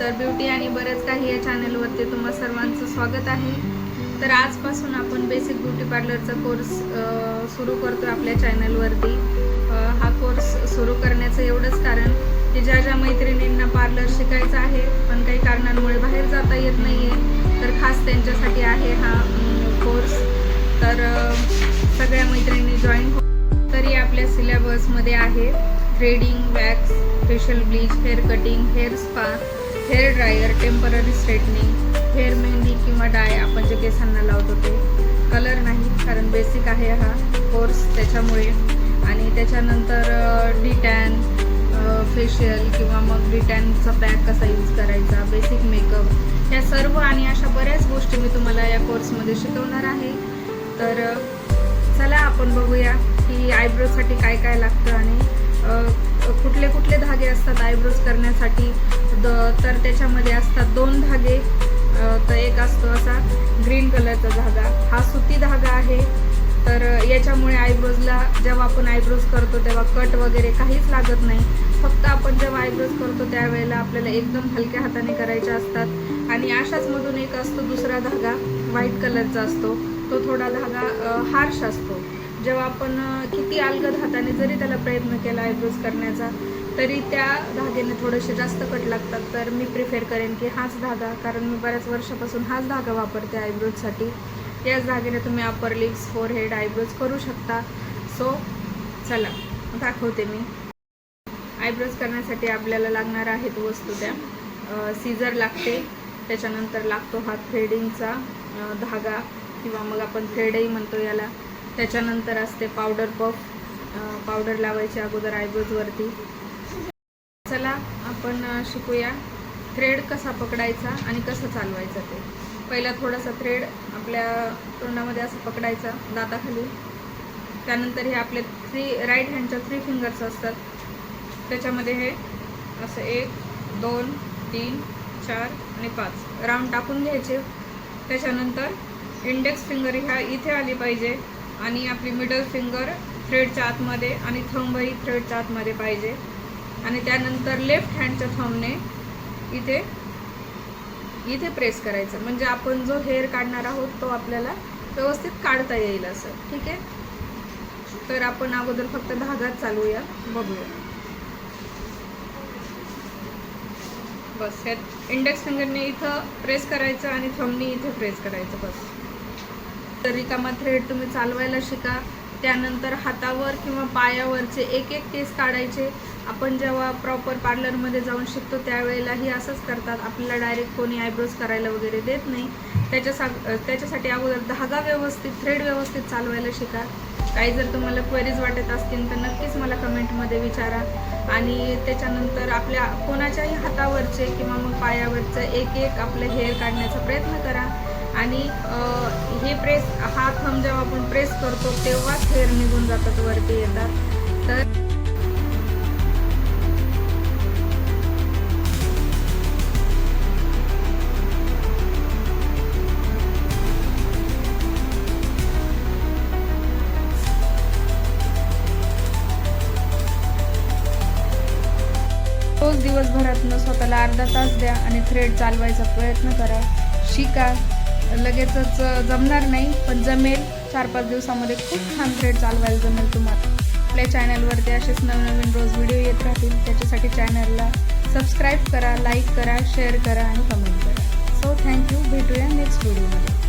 तर ब्युटी आणि बरेच काही या चॅनलवरती तुम्हा सर्वांचं स्वागत आहे. तर आजपासून आपण बेसिक ब्युटी पार्लरचा कोर्स सुरू करतो आपल्या चॅनलवरती. हा कोर्स सुरू करण्याचं एवढंच कारण की ज्या ज्या मैत्रिणींना पार्लर शिकायचं आहे पण काही कारणांमुळे बाहेर जाता येत नाही आहे तर खास त्यांच्यासाठी आहे हा कोर्स तर सगळ्या मैत्रिणी जॉईन हो तरी आपल्या सिलेबसमध्ये आहे. Threading wax facial bleach hair cutting hair spa hair dryer temporary straightening hair mehndi किंवा डाय आपण जे केसांना लावतो ते. कलर नाही कारण बेसिक आहे हा कोर्स त्याच्यामुळे. आणि त्याच्यानंतर डिटॅन फेशियल किंवा मग डिटॅनचा पॅक कसा यूज करायचा बेसिक मेकअप या सर्व आणि अशा बऱ्याच गोष्टी मी तुम्हाला या कोर्समध्ये शिकवणार आहे. तर चला आपण बघूया की आयब्रोसाठी काय काय लागतं आणि कुठले कुठले धागे असतात आयब्रोज करण्यासाठी द तर त्याच्यामध्ये असतात दोन धागे तर एक असतो असा ग्रीन कलरचा धागा. हा सुती धागा आहे. तर याच्यामुळे आयब्रोजला जेव्हा आपण आयब्रोज करतो तेव्हा कट वगैरे काहीच लागत नाही. फक्त आपण जेव्हा आयब्रोज करतो त्यावेळेला आपल्याला एकदम हलक्या हाताने करायच्या असतात. आणि अशाच मधून एक असतो दुसरा धागा व्हाईट कलरचा असतो. तो थोडा धागा हार्श असतो. जेव्हा आपण किती अलगद हाताने जरी त्याला प्रयत्न केला आयब्रोज करण्याचा तरी त्या धाग्याने थोडेसे जास्त कट लागतात. तर मी प्रिफेर करेन की हाच धागा कारण मी बऱ्याच वर्षापासून हाच धागा वापरते आयब्रोजसाठी त्याच धाग्याने तुम्ही upper lips forehead eyebrows करू शकता. सो चला दाखवते मी. आयब्रोज करण्यासाठी आपल्याला लागणार आहेत वस्तू त्या. सीझर लागते. त्याच्यानंतर लागतो हा थ्रेडिंगचा धागा किंवा मग आपण थ्रेडही म्हणतो याला. त्याच्यानंतर असते पावडर पफ पावडर लावायची अगोदर आयब्रोजवरती चला आपण शिकूया. थ्रेड कसा पकडायचा आणि कसं चालवायचं ते. पहिला थोडासा थ्रेड आपल्या तोंडामध्ये असं पकडायचा दाताखाली. त्यानंतर हे आपले थ्री राईट हँडच्या थ्री फिंगर्स असतात. त्याच्यामध्ये हे असं एक दोन तीन चार आणि पाच. राऊंड टाकून घ्यायचे. त्याच्यानंतर इंडेक्स फिंगर ह्या इथे आली पाहिजे. आणि आपली मिडल फिंगर थ्रेडच्या आतमध्ये आणि थंबही थ्रेडच्या आतमध्ये पाहिजे. आणि त्यानंतर लेफ्ट हँडच्या थंबने इथे इथे प्रेस करायचं. म्हणजे आपण जो हेअर काढणार आहोत तो आपल्याला व्यवस्थित काढता येईल असं. ठीक आहे? तर आपण अगोदर फक्त धागाच चालूया. बघूया. बस ह्यात इंडेक्स फिंगरने इथं प्रेस करायचं आणि थंबनी इथे प्रेस करायचं. बस. तर रिकामा थ्रेड तुम्ही चालवायला शिका. त्यानंतर हातावर किंवा पायावरचे एक एक केस काढायचे. आपण जेव्हा प्रॉपर पार्लरमध्ये जाऊन शिकतो त्यावेळेलाही असंच करतात. आपल्याला डायरेक्ट कोणी आयब्रोज करायला वगैरे देत नाही. त्याच्यासा त्याच्यासाठी अगोदर धागा व्यवस्थित थ्रेड व्यवस्थित चालवायला शिका. काही जर तुम्हाला क्वेरीज वाटत असतील तर नक्कीच मला कमेंटमध्ये विचारा. आणि त्याच्यानंतर आपल्या कोणाच्याही हातावरचे किंवा मग पायावरचं एक एक आपलं हेअर काढण्याचा प्रयत्न करा. आणि हे प्रेस हा थंब जेव्हा आपण प्रेस करतो तेव्हाच हेअर निघून जातात वरती येतात. तर रोज दिवसभरातनं स्वतःला अर्धा तास द्या आणि थ्रेड चालवायचा प्रयत्न करा. शिका. लगेचच जमणार नाही पण जमेल. चार पाच दिवसामध्ये खूप छान थ्रेड चालवायला जमेल तुम्हाला. आपल्या चॅनलवरती असेच नवनवीन रोज व्हिडिओ येत राहतील. त्याच्यासाठी चॅनलला सबस्क्राईब करा लाईक करा शेअर करा आणि कमेंट करा. सो थँक्यू भेटूया नेक्स्ट व्हिडिओमध्ये